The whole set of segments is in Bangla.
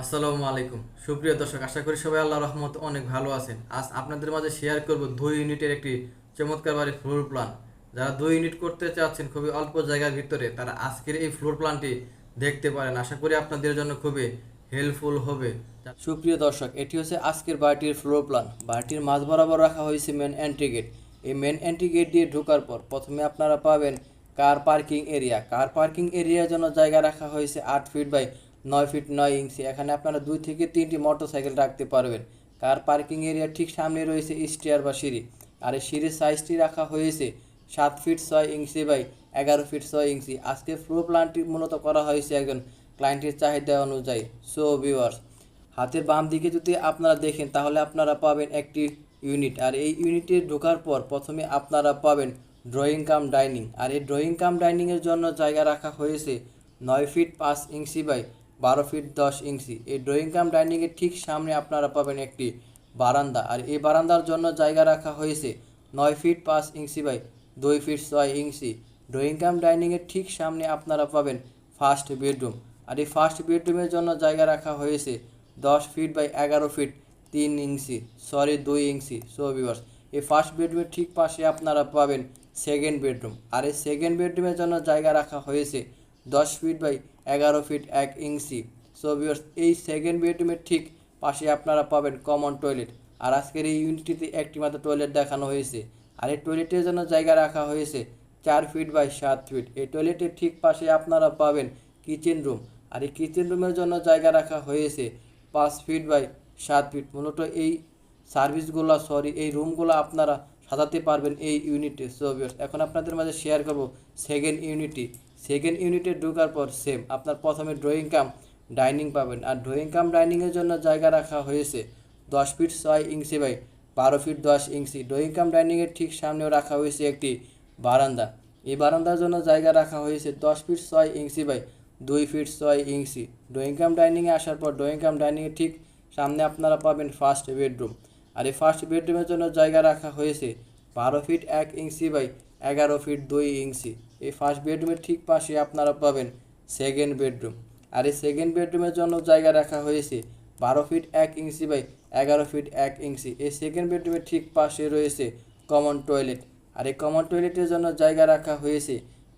আসসালামু আলাইকুম। সুপ্রিয় দর্শক, আশা করি সবাই আল্লাহ রহমত অনেক ভালো আছেন। আজ আপনাদের মাঝে শেয়ার করব দুই ইউনিটের একটি চমৎকার বাড়ির ফ্লোর প্ল্যান যারা দুই ইউনিট করতে চাচ্ছেন খুবই অল্প জায়গার ভিতরে, তারা আজকের এই ফ্লোর প্ল্যানটি দেখতে পারেন। আশা করি আপনাদের জন্য খুবই হেল্পফুল হবে। সুপ্রিয় দর্শক, এটি হচ্ছে আজকের বাড়িটির ফ্লোর প্ল্যান বাড়িটির মাঝ বরাবর রাখা হয়েছে মেন এন্ট্রি গেট এই মেন এন্ট্রি গেট দিয়ে ঢোকার পর প্রথমে আপনারা পাবেন car parking area car parking এরিয়ার জন্য জায়গা রাখা হয়েছে আট ফিট বাই নয় ফিট নয় ইঞ্চি। এখানে আপনারা দুই থেকে তিনটি মোটরসাইকেল রাখতে পারবেন। কার পার্কিং এরিয়া ঠিক সামনে রয়েছে স্টেয়ার বা সিঁড়ি। আর এই সিঁড়ির সাইজটি রাখা হয়েছে সাত ফিট ছয় ইঞ্চি বাই এগারো ফিট ছয় ইঞ্চি। আজকে ফ্লোর প্ল্যানটি মূলত করা হয়েছে একজন ক্লায়েন্টের চাহিদা অনুযায়ী। সো ভিউয়ার্স হাতের বাম দিকে যদি আপনারা দেখেন, তাহলে আপনারা পাবেন একটি ইউনিট আর এই ইউনিটে ঢোকার পর প্রথমে আপনারা পাবেন ড্রয়িং কাম ডাইনিং আর এই ড্রয়িং কাম ডাইনিংয়ের জন্য জায়গা রাখা হয়েছে নয় ফিট পাঁচ ইঞ্চি বাই বারো ফিট দশ ইঞ্চি। এই ড্রয়িং কাম ডাইনিংয়ের ঠিক সামনে আপনারা পাবেন একটি বারান্দা। আর এই বারান্দার জন্য জায়গা রাখা হয়েছে নয় ফিট পাঁচ ইঞ্চি বাই দুই ফিট ছয় ইঞ্চি। ড্রয়িং কাম ডাইনিংয়ের ঠিক সামনে আপনারা পাবেন ফার্স্ট বেডরুম আর এই ফার্স্ট বেডরুমের জন্য জায়গা রাখা হয়েছে দশ ফিট বাই এগারো ফিট তিন ইঞ্চি। সরি দুই ইঞ্চি। সো এই ফার্স্ট বেডরুমের ঠিক পাশে আপনারা পাবেন সেকেন্ড বেডরুম আর এই সেকেন্ড বেডরুমের জন্য জায়গা রাখা হয়েছে দশ ফিট বাই এগারো ফিট এক ইঞ্চি। সো ভিউয়ার্স এই সেকেন্ড বেডরুমের ঠিক পাশে আপনারা পাবেন কমন টয়লেট আর আজকের এই ইউনিটিতে একটি মাত্র টয়লেট দেখানো হয়েছে। আর এই টয়লেটের জন্য জায়গা রাখা হয়েছে চার ফিট বাই সাত ফিট। এই টয়লেটের ঠিক পাশে আপনারা পাবেন কিচেন রুম আর এই কিচেন রুমের জন্য জায়গা রাখা হয়েছে পাঁচ ফিট বাই সাত ফিট। মূলত এই সার্ভিসগুলো সরি এই রুমগুলো আপনারা সাজাতে পারবেন এই ইউনিটে সো এখন আপনাদের মাঝে শেয়ার করব সেকেন্ড ইউনিটি সেকেন্ড ইউনিটে ঢোকার পর সেম আপনার প্রথমে ড্রয়িং কাম ডাইনিং পাবেন। আর ড্রয়িং কাম ডাইনিংয়ের জন্য জায়গা রাখা হয়েছে দশ ফিট ছয় ইঞ্চি বাই বারো ফিট দশ ইঞ্চি। ড্রয়িং কাম ডাইনিংয়ের ঠিক সামনেও রাখা হয়েছে একটি বারান্দা। এই বারান্দার জন্য জায়গা রাখা হয়েছে দশ ফিট ছয় ইঞ্চি বাই দুই ফিট ছয় ইঞ্চি। ড্রয়িং কাম ডাইনিংয়ে আসার পর ড্রয়িং কাম ডাইনিংয়ের ঠিক সামনে আপনারা পাবেন ফার্স্ট বেডরুম আর এই ফার্স্ট বেডরুমের জন্য জায়গা রাখা হয়েছে বারো ফিট এক ইঞ্চি বাই এগারো ফিট দুই ইঞ্চি। এই ফার্স্ট বেডরুমের ঠিক পাশে আপনারা পাবেন সেকেন্ড বেডরুম আর এই সেকেন্ড বেডরুমের জন্য জায়গা রাখা হয়েছে বারো ফিট এক ইঞ্চি বাই এগারো ফিট এক ইঞ্চি। এই সেকেন্ড বেডরুমের ঠিক পাশে রয়েছে কমন টয়লেট আর এই কমন টয়লেটের জন্য জায়গা রাখা হয়েছে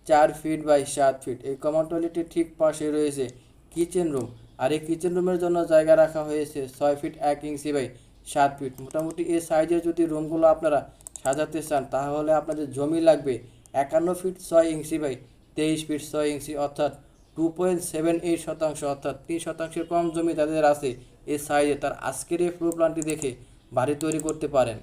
চার ফিট বাই সাত ফিট এই কমন টয়লেটের ঠিক পাশে রয়েছে কিচেন রুম আর এই কিচেন রুমের জন্য জায়গা রাখা হয়েছে ছয় ফিট এক ইঞ্চি বাই সাত ফিট মোটামুটি এই সাইজের যদি রুমগুলো আপনারা সাজাতে চান, তাহলে আপনাদের জমি লাগবে একান্ন ফিট ছয় ইঞ্চি বাই তেইশ ফিট ছয় ইঞ্চি অর্থাৎ টু পয়েন্ট সেভেন এইট শতাংশ অর্থাৎ তিন শতাংশের কম জমি তাদের আছে। এই সাইজে তার আজকের এই ফ্লোর প্ল্যানটি দেখে বাড়ি তৈরি করতে পারেন।